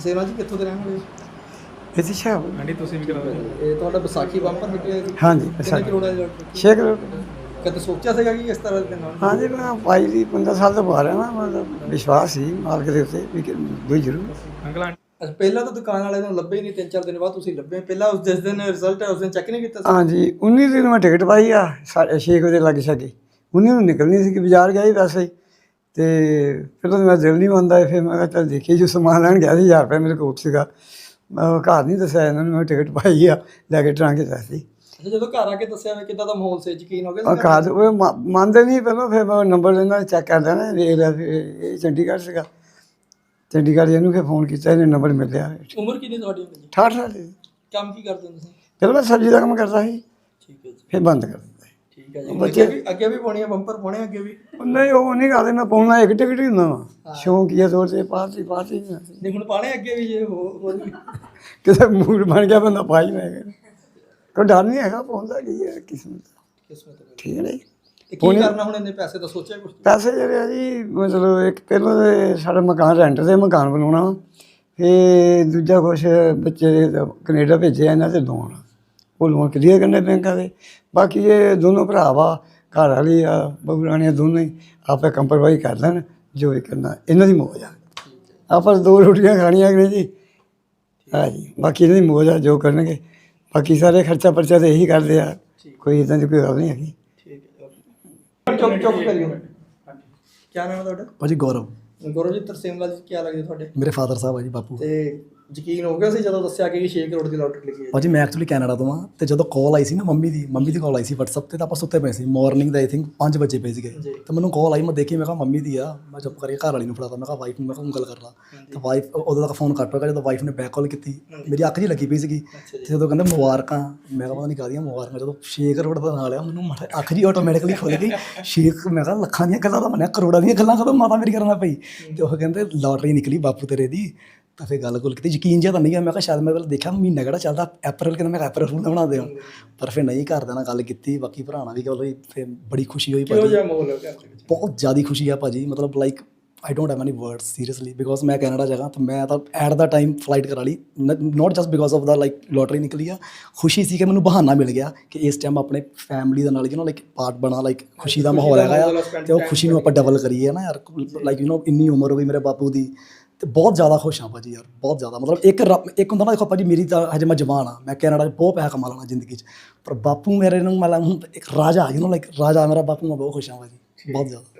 ਸੇਵਾ ਜੀ ਕਿੱਥੋਂ ਦੇ ਰਹਿਣ ਵਾਲੇ ਹੋ? ਇੱਥੇ ਸ਼ਾਹ ਆਂਟੀ ਤੁਸੀਂ ਵੀ ਕਰਾ ਦਿਓ ਇਹ ਤੁਹਾਡਾ ਵਿਸਾਖੀ ਬੰਪਰ ਨਿਕਲਿਆ ਸੀ ਹਾਂਜੀ ਕਿੰਨੇ। ਕਰੋੜਾਂ ਦੀ? ਛੇ ਕਰੋੜ ਕਦੇ ਸੋਚਿਆ ਸੀਗਾ ਕਿ ਇਸ ਤਰ੍ਹਾਂ ਦੇ ਨਾਲ? ਹਾਂਜੀ ਮੈਂ ਪਾਈ ਦੀ 15 ਸਾਲ ਤੋਂ ਪਾ ਰਿਹਾ ਨਾ ਮਤਲਬ ਵਿਸ਼ਵਾਸ ਸੀ ਮਾਲਕ ਦੇ ਉੱਤੇ ਵੀ ਕਿ ਦੋਈ ਜ਼ਰੂਰ। ਅੰਕਲ ਆਂਟੀ ਅੱਛਾ, ਪਹਿਲਾਂ ਤਾਂ ਦੁਕਾਨ ਵਾਲੇ ਨੂੰ ਲੱਭੇ ਹੀ ਨਹੀਂ ਤਿੰਨ ਚਾਰ ਦਿਨ ਬਾਅਦ ਤੁਸੀਂ ਲੱਭੇ। ਪਹਿਲਾਂ ਉਸ ਜਿਸ ਦਿਨ ਰਿਜ਼ਲਟ ਹੈ ਉਸ ਦਿਨ ਚੈੱਕ ਨਹੀਂ ਕੀਤਾ ਸੀ? ਹਾਂਜੀ 19 ਦਿਨ ਮੈਂ ਟਿਕਟ ਪਾਈ ਆ 6 ਵਜੇ ਲੱਗ ਸਕੇ 19 ਨੂੰ ਨਿਕਲਣੀ ਸੀ ਕਿ ਬਾਜ਼ਾਰ ਗਿਆ ਹੀ ਵੈਸੇ ਹੀ। ਤੇ ਫਿਰ ਤਾਂ ਮੈਂ ਦਿਲ ਨਹੀਂ ਮੰਨਦਾ ਫਿਰ ਮੈਂ ਕਿਹਾ ਚੱਲ ਦੇਖੀ ਜੋ ਸਮਾਨ ਲੈਣ ਗਿਆ ਸੀ 1000 ਰੁਪਏ ਮੇਰੇ ਕੋਲ ਸੀਗਾ। ਮੈਂ ਉਹ ਘਰ ਨਹੀਂ ਦੱਸਿਆ ਇਹਨਾਂ ਨੂੰ ਮੈਂ ਟਿਕਟ ਪਾਈ ਆ ਲੈ ਕੇ ਟਰਾਂ ਕੇ ਅੱਛਾ ਜਦੋਂ ਘਰ ਆ ਕੇ ਦੱਸਿਆ ਵੀ ਕਿੱਦਾਂ ਦਾ ਮਾਹੌਲ ਸੀ ਯਕੀਨ ਹੋ ਗਿਆ ਉਹ ਘਰ ਉਹ ਮ- ਮੰਨਦੇ ਨਹੀਂ ਪਹਿਲਾਂ ਫਿਰ ਮੈਂ ਨੰਬਰ ਇਹਨਾਂ ਚੈੱਕ ਕਰਦਾ ਨਾ ਵੇਖ ਲਿਆ ਵੀ ਇਹ ਚੰਡੀਗੜ੍ਹ ਸੀਗਾ। ਚੰਡੀਗੜ੍ਹ ਇਹਨੂੰ ਫਿਰ ਫੋਨ ਕੀਤਾ ਇਹਨੇ ਨੰਬਰ ਮਿਲਿਆ। ਉਮਰ ਕਿੰਨੀ ਤੁਹਾਡੀ? ਹੁੰਦੀ ਜੀ 68 ਸਾਲ ਦੀ। ਕੰਮ ਕੀ ਕਰਦੇ ਹੋ ਤੁਸੀਂ? ਪਹਿਲਾਂ ਮੈਂ ਸਬਜ਼ੀ ਦਾ ਕੰਮ ਕਰਦਾ ਸੀ। ਠੀਕ ਹੈ ਜੀ। ਫਿਰ ਬੰਦ ਕਰ ਦਿੱਤਾ। ਠੀਕ ਹੈ ਜੀ। ਅੱਗੇ ਵੀ ਅੱਗੇ ਵੀ ਪਾਉਣੀ ਹੈ ਬੰਪਰ ਪਾਉਣੇ ਅੱਗੇ ਵੀ? ਉਹ ਨਹੀਂ ਉਹ ਨਹੀਂ ਕਰਦੇ ਮੈਂ ਪਾਉਣਾ ਇੱਕ ਟਿਕਟ ਹੀ ਹੁੰਦਾ ਵਾ। ਸ਼ੌਂਕੀਆ ਤੌਰ ਤੇ ਪਾਰਟੀ ਪਾਰਟੀ ਨਹੀਂ ਹੁਣ ਪਾਣੇ ਅੱਗੇ ਵੀ ਜੇ ਹੋ- ਹੋਰ ਵੀ। ਕਿਸੇ ਮੂਡ ਬਣ ਗਿਆ ਬੰਦਾ ਪਾਈ ਮੈਂ ਕੋਈ ਡਰ ਨਹੀਂ ਹੈਗਾ ਪਾਉਂਦਾ ਕੀ ਹੈ ਕਿਸਮਤ। ਦਾ। ਕਿਸਮਤ ਹੈ ਠੀਕ ਹੈ ਨਾ ਜੀ ਤੇ ਕੀ ਕਰਨਾ ਹੁਣ ਇੰਨੇ ਪੈਸੇ ਦਾ ਸੋਚਿਆ ਕੁਝ ਪੈਸੇ ਜਿਹੜੇ ਆ ਜੀ ਮਤਲਬ ਇੱਕ ਪਹਿਲਾਂ ਸਾਡਾ ਮਕਾਨ ਰੈਂਟ ਤੇ ਮਕਾਨ ਬਣਾਉਣਾ ਫਿਰ ਦੂਜਾ ਕੁਛ ਬੱਚੇ ਦੇ ਕੈਨੇਡਾ ਭੇਜਿਆ ਇਹਨਾਂ ਤੇ ਲੋਨ ਉਹ ਲੋਨ ਕਲੀਅਰ ਕਰਨੇ ਬੈਂਕਾਂ ਦੇ। ਬਾਕੀ ਇਹ ਦੋਨੋਂ ਭਰਾ ਵਾ ਘਰ ਵਾਲੀ ਆ ਬਗੁਰਾਣੀਆਂ ਦੋਨੋਂ ਹੀ ਆਪੇ ਕੰਪਰਵਾਈਜ਼ ਕਰ ਲੈਣ ਜੋ ਵੀ ਕਰਨਾ ਇਹਨਾਂ ਦੀ ਮੌਜ ਆ। ਆਪਾਂ ਦੋ ਰੋਟੀਆਂ ਖਾਣੀਆਂ ਕਿ ਜੀ? ਹਾਂ ਜੀ ਬਾਕੀ ਇਹਨਾਂ ਦੀ ਮੌਜ ਆ ਜੋ ਕਰਨਗੇ। ਬਾਕੀ ਸਾਰੇ ਖਰਚਾ ਪਰਚਾ ਤੇ ਇਹੀ ਕਰਦੇ ਆ। ਕੋਈ ਇਦਾਂ ਦੀ ਕੋਈ ਗੱਲ ਨਹੀਂ ਹੈਗੀ। ਠੀਕ ਹੈ ਚੁੱਪ ਚੁੱਪ ਕਰਿਓ। ਕੀ ਨਾਮ ਹੈ ਤੁਹਾਡਾ? ਭਾਜੀ ਗੌਰਵ। ਗੁਰੂ ਜੀ ਤਰਸੇਮ ਲਾਲ ਜੀ ਕੀ ਲੱਗਦੇ ਤੁਹਾਡੇ? ਮੇਰੇ ਫਾਦਰ ਸਾਹਿਬ ਆ ਜੀ ਬਾਪੂ। ਤੇ ਯਕੀਨ ਹੋ ਗਿਆ ਸੀ ਜਦੋਂ ਦੱਸਿਆ ਕਿ 6 ਕਰੋੜ ਦੀ ਲੋਟਰੀ ਲੱਗੀ ਹੈ। ਭਾਜੀ ਮੈਂ ਐਕਚੁਅਲੀ ਕੈਨੇਡਾ ਤੋਂ ਆ ਤੇ ਜਦੋਂ ਕਾਲ ਆਈ ਸੀ ਨਾ ਮੰਮੀ ਦੀ ਮੰਮੀ ਦੀ ਕਾਲ ਆਈ ਸੀ WhatsApp ਤੇ ਤਾਂ ਆਪਾਂ ਸੁੱਤੇ ਪਏ ਸੀ। ਮਾਰਨਿੰਗ ਦਾ ਆਈ ਥਿੰਕ 5 ਵਜੇ ਪਏ ਸੀਗੇ। ਤੇ ਮੈਨੂੰ ਕਾਲ ਆਈ ਮੈਂ ਦੇਖੀ ਮੈਂ ਕਿਹਾ ਮੰਮੀ ਦੀ ਆ। ਮੈਂ ਚੁੱਪ ਕਰਕੇ ਘਰ ਵਾਲੀ ਨੂੰ ਫੜਾਤਾ ਮੈਂ ਕਿਹਾ ਵਾਈਫ ਨੂੰ ਮੈਂ ਕਿਹਾ ਗੱਲ ਕਰ ਲਾ। ਤੇ ਵਾਈਫ ਉਦੋਂ ਤੱਕ ਫੋਨ ਕੱਟ ਗਿਆ ਜਦੋਂ ਵਾਈਫ ਨੇ ਬੈਕ ਕਾਲ ਕੀਤੀ ਮੇਰੀ ਅੱਖ ਜੀ ਲੱਗੀ ਪਈ ਸੀਗੀ। ਤੇ ਜਦੋਂ ਕਹਿੰਦੇ ਮੁਬਾਰਕਾਂ ਮੈਂ ਕਿਹਾ ਪਤਾ ਨਹੀਂ ਕਾਹਦੀਆਂ ਮੁਬਾਰਕਾਂ ਜਦੋਂ 6 ਕਰੋੜ ਦਾ ਨਾਲ ਆ ਮੈਨੂੰ ਮਾੜਾ- ਅੱਖ ਜੀ ਆਟੋਮੈਟਿਕਲੀ ਖੁੱਲ ਗਈ। 6 ਮੈਂ ਕਿਹਾ ਲੱਖਾਂ ਦੀਆਂ ਗੱਲਾਂ ਤਾਂ ਮੰਨਿਆ ਕਰੋੜਾਂ ਦੀਆਂ ਗੱਲਾਂ ਕਦੋਂ ਮਾਤਾ ਮੇਰੀ ਕਰਨਾ ਪਈ। ਤੇ ਉਹ ਕਹਿੰਦੇ ਲਾਟਰੀ ਨਿਕਲੀ ਬਾਪੂ ਤੇਰੇ ਦੀ। ਤਾਂ ਫਿਰ ਗੱਲ ਗੁੱਲ ਕੀਤੀ ਯਕੀਨ ਜਿਹਾ ਤਾਂ ਨਹੀਂ ਗਿਆ ਮੈਂ ਕਿਹਾ ਸ਼ਾਇਦ ਮੈਂ ਪਹਿਲਾਂ ਦੇਖਿਆ ਮਹੀਨਾ ਕਿਹੜਾ ਚੱਲਦਾ ਅਪ੍ਰੈਲ ਕਹਿੰਦਾ ਮੈਂ ਕਿਹਾ ਅਪ੍ਰੈਲ ਫੂਲ ਦਾ ਬਣਾ ਦਿਓ ਪਰ ਫਿਰ ਨਹੀਂ ਘਰਦਿਆਂ ਨਾਲ ਗੱਲ ਕੀਤੀ ਬਾਕੀ ਭਰਾਣਾ ਵੀ ਗੱਲ ਹੋਈ ਫਿਰ ਬੜੀ ਖੁਸ਼ੀ ਹੋਈ ਕਿਹੋ ਭਾਜੀ ਜਿਹਾ ਮਾਹੌਲ ਹੈ ਘਰ ਦੇ ਵਿੱਚ ਬਹੁਤ ਜ਼ਿਆਦਾ ਖੁਸ਼ੀ ਆ ਭਾਜੀ ਮਤਲਬ like I don't have any words seriously because ਮੈਂ ਕੈਨੇਡਾ ਜਗ੍ਹਾ ਤਾਂ ਮੈਂ ਤਾਂ ਐਟ ਦਾ ਟਾਈਮ ਫਲਾਈਟ ਕਰਾ ਲਈ not just because of the like lottery ਨਿਕਲੀ ਆ ਖੁਸ਼ੀ ਸੀ ਕਿ ਮੈਨੂੰ ਬਹਾਨਾ ਮਿਲ ਗਿਆ ਕਿ ਇਸ ਟਾਈਮ ਆਪਣੇ ਫੈਮਿਲੀ ਦੇ ਨਾਲ ਯੂ نو ਲਾਈਕ ਪਾਰਟ ਬਣਾ ਲਾਈਕ ਖੁਸ਼ੀ ਦਾ ਮਾਹੌਲ ਹੈਗਾ ਆ ਤੇ ਉਹ ਖੁਸ਼ੀ ਨੂੰ ਆਪਾਂ ਡਬਲ ਕਰੀਏ ਨਾ ਯਾਰ ਲਾਈਕ ਯੂ نو ਇੰਨੀ ਉਮਰ ਹੋ ਗਈ ਮੇਰੇ ਬਾਪੂ ਦੀ ਤੇ ਬਹੁਤ ਜ਼ਿਆਦਾ ਖੁਸ਼ ਹਾਂ ਭਾਜੀ ਯਾਰ ਬਹੁਤ ਜ਼ਿਆਦਾ। ਮਤਲਬ ਇੱਕ ਰੱਬ- ਇੱਕ ਹੁੰਦਾ ਨਾ ਦੇਖੋ ਭਾਜੀ ਮੇਰੀ ਤਾਂ ਹਜੇ ਮੈਂ ਜਵਾਨ ਆ ਮੈਂ ਕੈਨੇਡਾ 'ਚ ਬਹੁਤ ਪੈਸਾ ਕਮਾ ਲੈਣਾ ਜ਼ਿੰਦਗੀ 'ਚ। ਪਰ ਬਾਪੂ ਮੇਰੇ ਨੂੰ ਮਤਲਬ ਹੁਣ ਇੱਕ ਰਾਜਾ ਯੂ نو ਲਾਈਕ ਰਾਜਾ ਮੇਰਾ ਬਾਪੂ ਮੈਂ ਬਹੁਤ ਖੁਸ਼ ਹਾਂ ਭਾਜੀ ਬਹੁਤ ਜ਼ਿਆਦਾ।